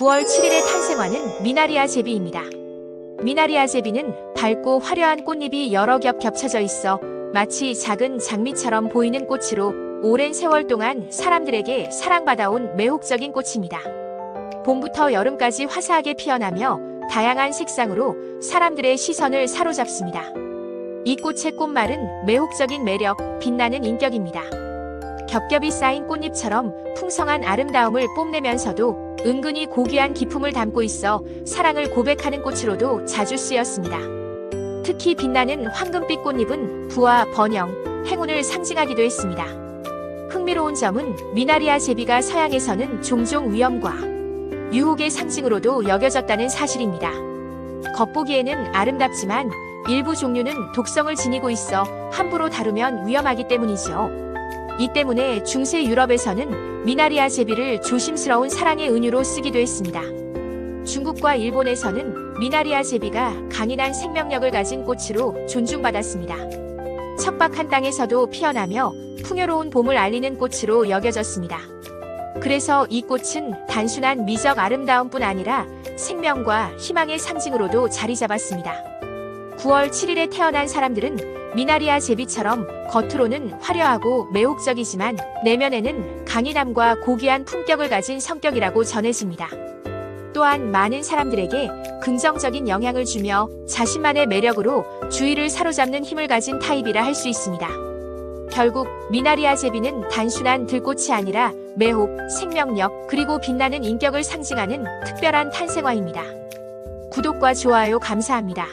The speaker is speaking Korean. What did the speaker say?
9월 7일의 탄생화는 미나리아 제비입니다. 미나리아 제비는 밝고 화려한 꽃잎이 여러 겹 겹쳐져 있어 마치 작은 장미처럼 보이는 꽃으로 오랜 세월 동안 사람들에게 사랑받아온 매혹적인 꽃입니다. 봄부터 여름까지 화사하게 피어나며 다양한 색상으로 사람들의 시선을 사로잡습니다. 이 꽃의 꽃말은 매혹적인 매력, 빛나는 인격입니다. 겹겹이 쌓인 꽃잎처럼 풍성한 아름다움을 뽐내면서도 은근히 고귀한 기품을 담고 있어 사랑을 고백하는 꽃으로도 자주 쓰였습니다. 특히 빛나는 황금빛 꽃잎은 부와 번영, 행운을 상징하기도 했습니다. 흥미로운 점은 미나리아 제비가 서양에서는 종종 위험과 유혹의 상징으로도 여겨졌다는 사실입니다. 겉보기에는 아름답지만 일부 종류는 독성을 지니고 있어 함부로 다루면 위험하기 때문이죠. 이 때문에 중세 유럽에서는 미나리아 제비를 조심스러운 사랑의 은유로 쓰기도 했습니다. 중국과 일본에서는 미나리아 제비가 강인한 생명력을 가진 꽃으로 존중받았습니다. 척박한 땅에서도 피어나며 풍요로운 봄을 알리는 꽃으로 여겨졌습니다. 그래서 이 꽃은 단순한 미적 아름다움뿐 아니라 생명과 희망의 상징으로도 자리 잡았습니다. 9월 7일에 태어난 사람들은 미나리아 제비처럼 겉으로는 화려하고 매혹적이지만 내면에는 강인함과 고귀한 품격을 가진 성격이라고 전해집니다. 또한 많은 사람들에게 긍정적인 영향을 주며 자신만의 매력으로 주위를 사로잡는 힘을 가진 타입이라 할 수 있습니다. 결국 미나리아 제비는 단순한 들꽃이 아니라 매혹, 생명력, 그리고 빛나는 인격을 상징하는 특별한 탄생화입니다. 구독과 좋아요 감사합니다.